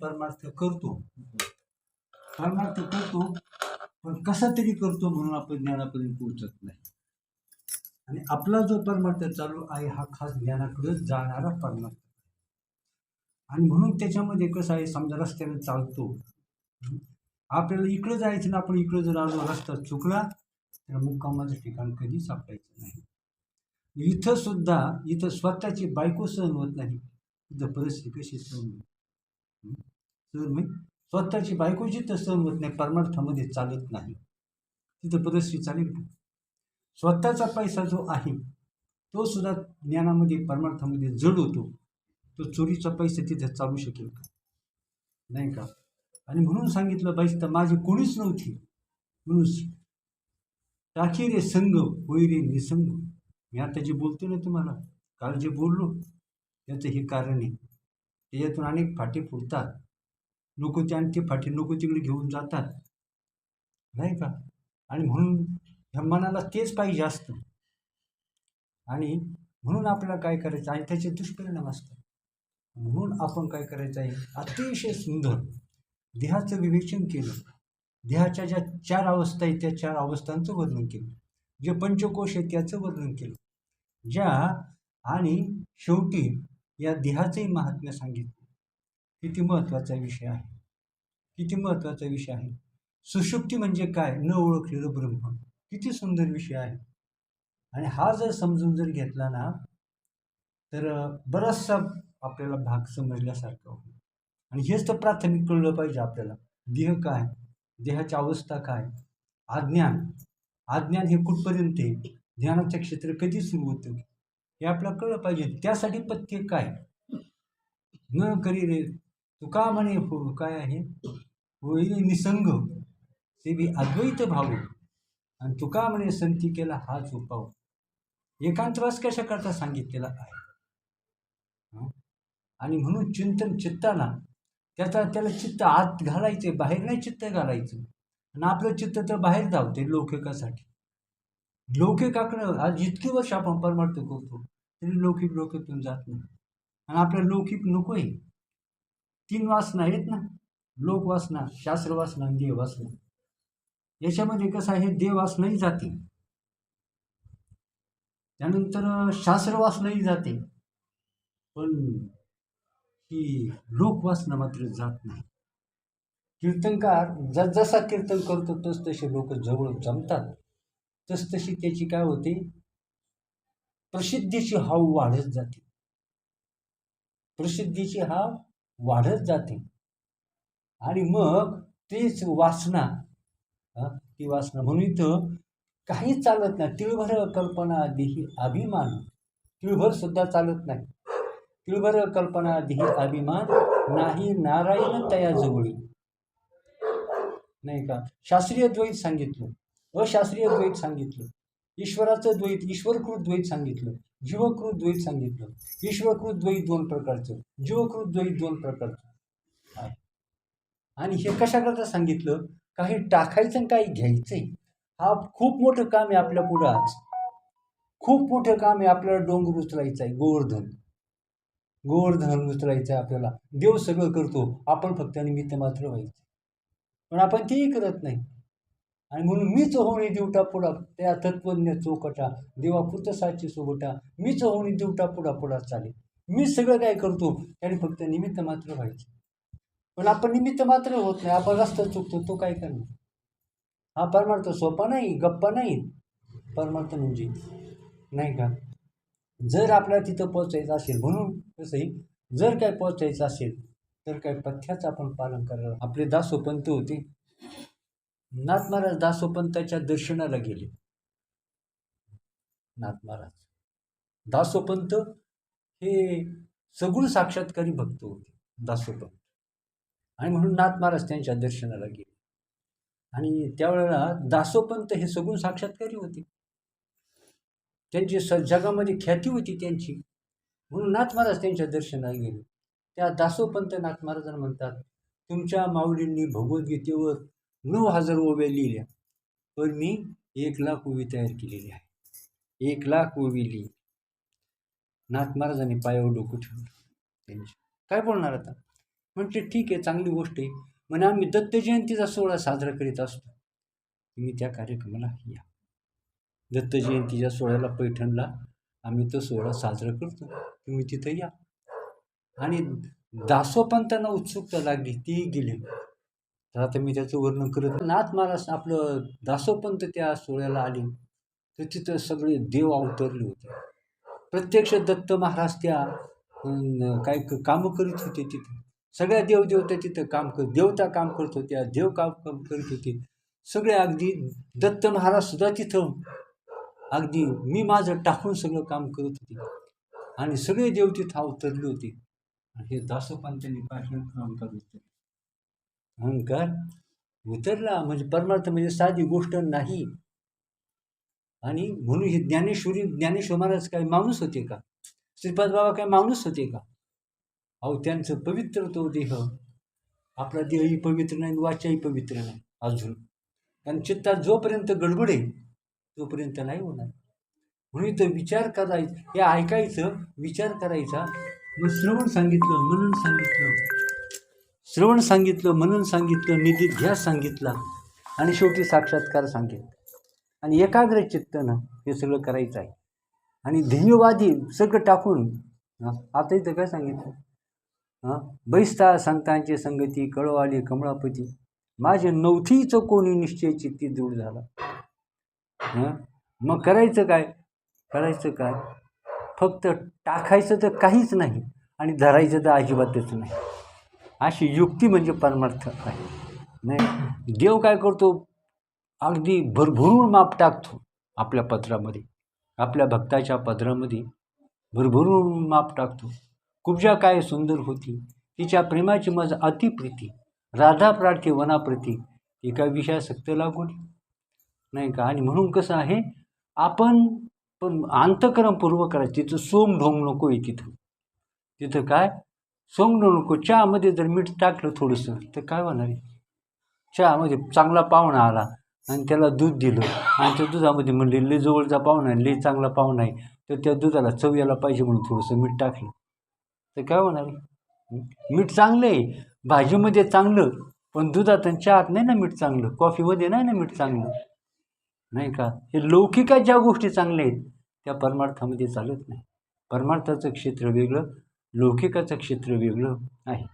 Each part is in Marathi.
परमार्थ करतो. परमार्थ करतो पण कसा तरी करतो म्हणून आपण ज्ञानापर्यंत पोहोचत नाही. आणि आपला जो परमार्थ चालू आहे हा खास ज्ञानाकडे जाणारा परमार्थ आणि म्हणून त्याच्यामध्ये कसं आहे समजा रस्त्याने चालतो. आपल्याला इकडं जायचं ना आपण इकडं जर आलो रस्ता चुकला तर मुक्कामाचं ठिकाण कधी सापडायचं नाही. इथं सुद्धा इथं स्वतःची बायको सहन होत नाही. इथं परिस्थिती कशी सहन होत हं? मी स्वतःची बायकोची तसं सहन होत नाही परमार्थामध्ये चालत नाही. तिथं परिस्थिती चालेल का? स्वतःचा पैसा जो आहे तो सुद्धा ज्ञानामध्ये परमार्थामध्ये जड होतो तो चोरीचा पैसा तिथे चालू शकेल का? नाही का? आणि म्हणून सांगितलं पाहिजे तर माझी कोणीच नव्हती. म्हणून टाकी रे संग होई रे निसंग. मी आता जे बोलतो ना तुम्हाला काल जे बोललो त्याचं हे कारण आहे. त्याच्यातून अनेक फाटी फुटतात. नको ते आणि ते फाटी नको तिकडे घेऊन जातात. नाही का? आणि म्हणून ह्या मनाला तेच पाहिजे असतं. आणि म्हणून आपल्याला काय करायचं? आणि त्याचे दुष्परिणाम असतात. म्हणून आपण काय करायचं आहे? अतिशय सुंदर देहाचं विवेचन केलं. देहाच्या ज्या चार अवस्था आहेत त्या चार अवस्थांचं वर्णन केलं. जे पंचकोश आहे त्याचं वर्णन केलं. ज्या आणि शेवटी या देहाचंही महात्म्य सांगितलं. किती महत्त्वाचा विषय आहे. किती महत्त्वाचा विषय आहे. सुषुप्ती म्हणजे काय? न ओळखलेलं ब्रह्म. किती सुंदर विषय आहे. आणि हा जर समजून जर घेतला ना तर बराचसा आपल्याला भाग समजल्यासारखा होईल. आणि हेच तर प्राथमिक कळलं पाहिजे आपल्याला. देह काय? देहाची अवस्था काय? अज्ञान. अज्ञान हे कुठपर्यंत आहे ज्ञानाचं क्षेत्र कधी सुरू होतं? हे आपल्याला कळलं पाहिजे. त्यासाठी पथ्य काय? न करी रे. तू का म्हणे हो काय आहे? होईल निसंग. ते बी अद्वैत भाव आणि तू का म्हणे संती केला? हाच उपाव. एकांतवास कशा करता सांगितलेला आहे? आणि म्हणून चिंतन चित्ताला त्याचा त्याला चित्त आत घालायचे बाहेर नाही चित्त घालायचं. आणि आपलं चित्त तर बाहेर धावते लौकिकासाठी. लौकिकाकडं आज जितकी वर्ष आपण परमार्थ करतो तरी लौकिक लौकिकतून जात नाही. आणि आपल्याला लौकिक नको आहे तीन वासना आहेत ना लोकवासना शास्त्रवासना आणि देववासना याच्यामध्ये कसं आहे देववासनाही जाते. त्यानंतर शास्त्रवासनाही जाते. पण ही लोकवासना मात्र जात नाही. कीर्तनकार जसा कीर्तन करतो तस तसे लोक जवळ जमतात. तसतशी त्याची काय होते? प्रसिद्धीची हाव वाढत जाते. प्रसिद्धीची हाव वाढत जाते. आणि मग तेच वासना ती वासना. म्हणून इथं काही चालत नाही. तिळभर कल्पना देही अभिमान. तिळभर सुद्धा चालत नाही. तिळभर कल्पना देही अभिमान. नाही नारायण तया जवळी नाही का? शास्त्रीय द्वैत सांगितलं. अशास्त्रीय द्वैत सांगितलं. ईश्वराचं द्वैत ईश्वरकृत द्वैत सांगितलं. जीवकृत द्वैत सांगितलं. ईश्वरकृत द्वैत दोन प्रकारचं. जीवकृत द्वैत दोन प्रकारचं. आहे आणि हे कशाकरता सांगितलं? काही टाकायचं आणि काही घ्यायचंय. हा खूप मोठं काम आहे आपल्या पुढं आज. खूप मोठं काम आहे आपल्याला डोंगर उचलायचं आहे गोवर्धन. गोवर्धन उचलायचं आहे आपल्याला. देव सगळं करतो. आपण फक्त निमित्त मात्र व्हायचं. पण आपण तेही करत नाही. आणि म्हणून मीच होणी दिवटा पुढा त्या तत्वज्ञ चौकटा देवा पुतसाची सोबटा मीच होणी दिवटा पुढा पुढा चालेल. मी सगळं काय करतो त्याने फक्त निमित्त मात्र व्हायचं. पण आपण निमित्त मात्र होत नाही आपण रस्ता चुकतो तो काय करणार? हा परमार्थ सोपा नाही गप्पा नाही. परमार्थ म्हणजे नाही का? जर आपल्याला तिथं पोचायचं असेल म्हणून कसंही जर काय पोचायचं असेल तर काय पथ्याचं आपण पालन करायला आपले दासोपंत होते. नाथ महाराज दासोपंताच्या दर्शनाला गेले. नाथ महाराज. दासोपंत हे सगुण साक्षात्कारी भक्त होते दासोपंत. आणि म्हणून नाथ महाराज त्यांच्या दर्शनाला गेले. आणि त्यावेळेला दासोपंत हे सगुण साक्षात्कारी होते. त्यांची स जगामध्ये ख्याती होती त्यांची. म्हणून नाथ महाराज त्यांच्या दर्शनाला गेले. त्या दासोपंत नाथ महाराजांना म्हणतात तुमच्या माऊलींनी भगवद्गीतेवर नऊ हजार ओव्या लिहिल्या. पण मी एक लाख ओवी तयार केलेली आहे. एक लाख ओवी लिहिली. नाथ महाराजांनी पायावर डोकं ठेवलं. त्यांची काय बोलणार आता? म्हणते ठीक आहे चांगली गोष्ट आहे. म्हणे आम्ही दत्त जयंतीचा सोहळा साजरा करीत असतो. तुम्ही त्या कार्यक्रमाला या. दत्त जयंतीच्या सोहळ्याला पैठणला आम्ही तो सोहळा साजरा करतो. तुम्ही तिथं या. आणि दासोपंतांना उत्सुकता लागली तीही गेली. आता मी त्याचं वर्णन करत नाथ महाराज आपलं दासोपंत त्या सोहळ्याला आले. तर तिथं सगळे देव अवतरले होते. प्रत्यक्ष दत्त महाराज त्या काय कामं करीत होते तिथं. सगळ्या देवदेवता तिथं काम कर देवता काम करत होत्या देव काम काम करीत होते. सगळे अगदी दत्त महाराज सुद्धा तिथं अगदी मी माझं टाकून सगळं काम करत होते. आणि सगळे देव तिथं अवतरले होते. आणि हे दासोपंतांनी पाठवून करत होते. अहंकार उतरला म्हणजे परमार्थ म्हणजे साधी गोष्ट नाही. आणि म्हणून हे ज्ञानेश्वरी ज्ञानेश्वर महाराज काय माणूस होते का? श्रीपाद बाबा काय माणूस होते का? अहो त्यांचं पवित्र तो देह. आपला देहही पवित्र नाही वाचाही पवित्र नाही अजून. कारण चित्तात जोपर्यंत गडबड आहे तोपर्यंत नाही होणार. म्हणून इथं विचार करायचा हे ऐकायचं विचार करायचा. मग श्रवण सांगितलं म्हणून सांगितलं. श्रवण सांगितलं मनन सांगितलं निधीध्यास सांगितला आणि शेवटी साक्षात्कार सांगितलं. आणि एकाग्र चित्तनं हे सगळं करायचं आहे. आणि ध्येयवादी सगळं टाकून आता इथं काय सांगितलं? हां बैस्ता संतांची संगती कळवाली कमळापती. माझे नवथीचं कोणी निश्चय चित्ती दृढ झाला? मग करायचं काय? करायचं काय? फक्त टाकायचं तर काहीच नाही आणि धरायचं तर अजिबातच नाही. अशी युक्ती म्हणजे परमार्थ आहे. नाही देव काय करतो? अगदी भरभरून माप टाकतो आपल्या पत्रामध्ये. आपल्या भक्ताच्या पत्रामध्ये भरभरून माप टाकतो. कुबजा काय सुंदर होती. तिच्या प्रेमाची मज अतिप्रीती राधा प्रार्थी वनाप्रती ती काय विषयासक्त लागून? नाही का? आणि म्हणून कसं आहे? आपण पण अंतकरणपूर्वक करायचं तिथं सोम ढोंग नको आहे तिथं. तिथं काय? सोम नको चहामध्ये जर मीठ टाकलं थोडंसं तर काय होणार आहे? चहामध्ये चांगला पाहुणा आला आणि त्याला दूध दिलं आणि त्या दुधामध्ये म्हणले लई जवळचा पाहुणा आहे लई चांगला पाहुणा आहे. तर त्या दुधाला चव यायला पाहिजे म्हणून थोडंसं मीठ टाकलं. तर काय होणार आहे? मीठ चांगलं आहे भाजीमध्ये चांगलं पण दुधात आणि चहात नाही ना मीठ चांगलं कॉफीमध्ये नाही ना मीठ चांगलं. नाही का? हे लौकिकात ज्या गोष्टी चांगल्या आहेत त्या परमार्थामध्ये चालत नाही. परमार्थाचं क्षेत्र वेगळं लौकिकाचं क्षेत्र वेगळं आहे.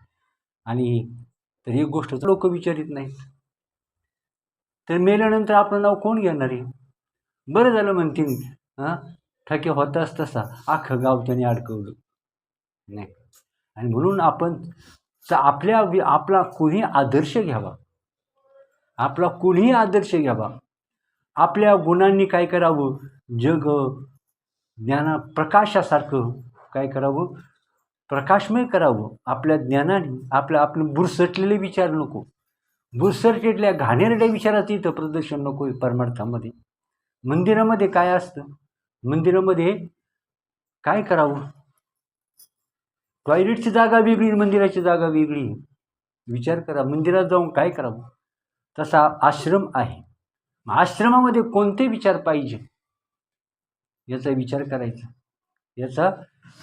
आणि तर एक गोष्ट लोक विचारित नाहीत. तर मेल्यानंतर आपलं नाव कोण घेणार आहे? बरं झालं म्हणतील हां? ठके होताच तसा. अख्खं गाव त्याने अडकवलं. नाही. आणि म्हणून आपण तर आपल्या आपला कोणी आदर्श घ्यावा? आपला कोणीही आदर्श घ्यावा? आपल्या गुणांनी काय करावं? जग ज्ञाना प्रकाशासारखं काय करावं? प्रकाशमय करावं. आपल्या ज्ञानाने आपल्या आपले बुरसटलेले विचार नको. बुरसटलेल्या घाणेरड्या विचाराचं इथं प्रदर्शन नको आहे परमार्थामध्ये. मंदिरामध्ये काय असतं? मंदिरामध्ये काय करावं? टॉयलेटची जागा वेगळी मंदिराची जागा वेगळी. विचार करा. मंदिरात जाऊन काय करावं? तसा आश्रम आहे. आश्रमामध्ये कोणते विचार पाहिजे? याचा विचार करायचा. याचा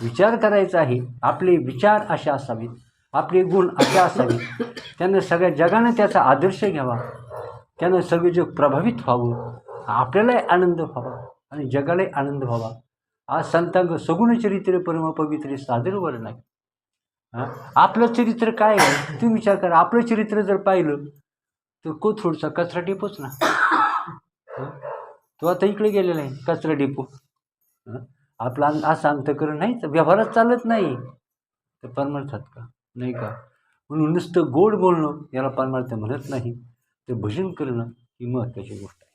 विचार करायचा आहे. आपले विचार असे असावेत. आपले गुण असे असावेत. त्यानं सगळ्या जगानं त्याचा आदर्श घ्यावा. त्यानं सगळे जग प्रभावित व्हावं. आपल्यालाही आनंद व्हावा आणि जगालाही आनंद व्हावा. आज संतांग सगुण चरित्र परमपवित्र सादर वर्ण आहे. आपलं चरित्र काय आहे? तुम्ही विचार करा. आपलं चरित्र जर पाहिलं तर कोथरूडचा कचरा डेपोच ना. तो आता इकडे गेलेला आहे कचरा डेपो. आपला असं असं अंतकरण नाही तर व्यवहारात चालत नाही. तर परमार्थात का? नाही का? म्हणून नुसतं गोड बोलणं याला परमार्थ म्हणत नाही. तर भजन करणं ही महत्त्वाची गोष्ट आहे.